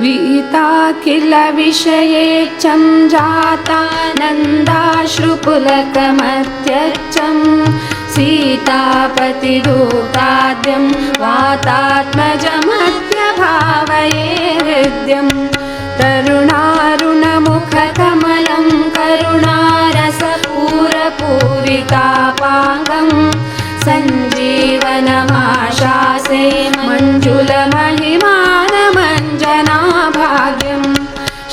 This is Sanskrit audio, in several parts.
वीता किल विषयेच्छं जातानन्दाश्रुपुलकमत्यच्छम् सीतापतिदूताद्यं वातात्मजमत्यभावये हृद्यम् तरुणारुणमुखकमलं करुणारसपूरपूरितापाङ्गम् सञ्जीवनमाशासे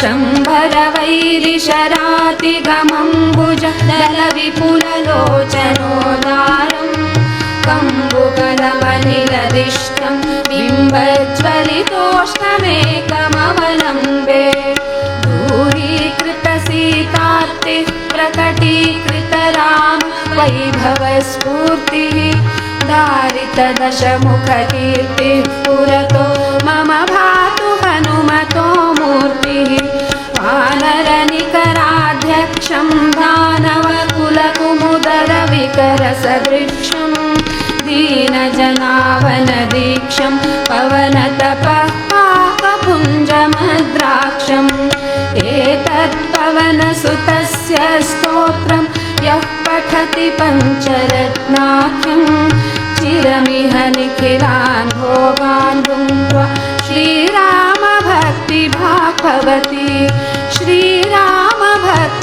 शम्भरवैरिशरातिगमम्बुज दलविपुललोचनोदारम् कम्बुकलमनिलदिष्टं बिम्बज्वलितोष्णमेकमवलम्बे दूरीकृतसीतार्तिः प्रकटीकृतराम वैभवस्फूर्तिः दारितदशमुखकीर्तिः पुरतो मम वानरनिकराध्यक्षं दानवकुलकुमुदरविकरसदृक्षम् दीनजनावनदीक्षं पवनतपः पाकपुञ्जमद्राक्षम् एतत् स्तोत्रं यः पठति पञ्चरत्नाख्यं चिरमिह निखिलान् भोगान् भुङ्क्त्वा श्रीरामभक्तिभाक् भवति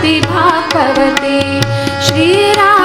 भक्तिभागवते श्रीरामभक्तिभाग